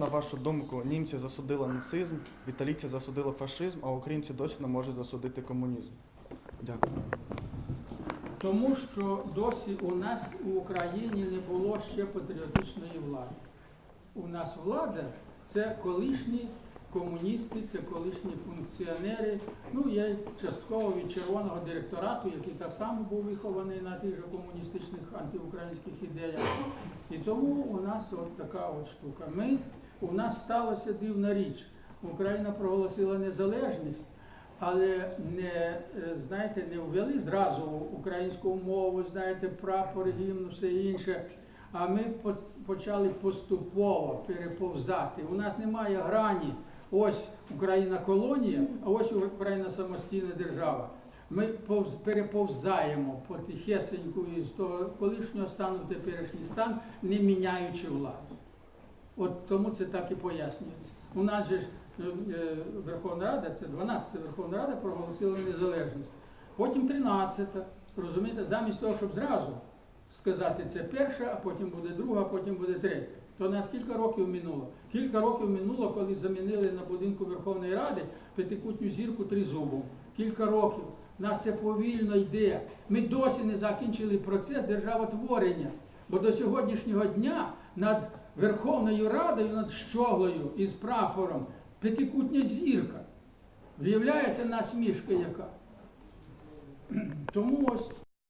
На вашу думку, німці засудили нацизм, італійці засудили фашизм, а українці досі не можуть засудити комунізм. Дякую. Тому що досі у нас в Україні не було ще патріотичної влади. У нас влада це колишні комуністи, це колишні функціонери. Ну, я частково від червоного директорату, який так само був вихований на тих же комуністичних антиукраїнських ідеях. І тому у нас от така от штука. Ми, у нас сталася дивна річ. Україна проголосила незалежність, але не, е, знаєте, не ввели зразу українську мову, знаєте, прапор, гімн, все інше. А ми почали поступово переповзати. У нас немає грані. Ось Україна колонія, а ось Україна самостійна держава. Ми повз- переповзаємо потихесеньку із того колишнього стану в теперішній стан, не міняючи владу. От тому це так і пояснюється. У нас же ж е, е, Верховна Рада, це 12-та Верховна Рада проголосила незалежність. Потім 13-та, розумієте, замість того, щоб зразу сказати це перша, а потім буде друга, а потім буде третя. То нас кілька років минуло. Кілька років минуло, коли замінили на будинку Верховної Ради п'ятикутню зірку тризубом. Кілька років. Нас це повільно йде. Ми досі не закінчили процес державотворення. Бо до сьогоднішнього дня над Верховною Радою, над щоглою із прапором п'ятикутня зірка. Виявляєте насмішка яка? Тому ось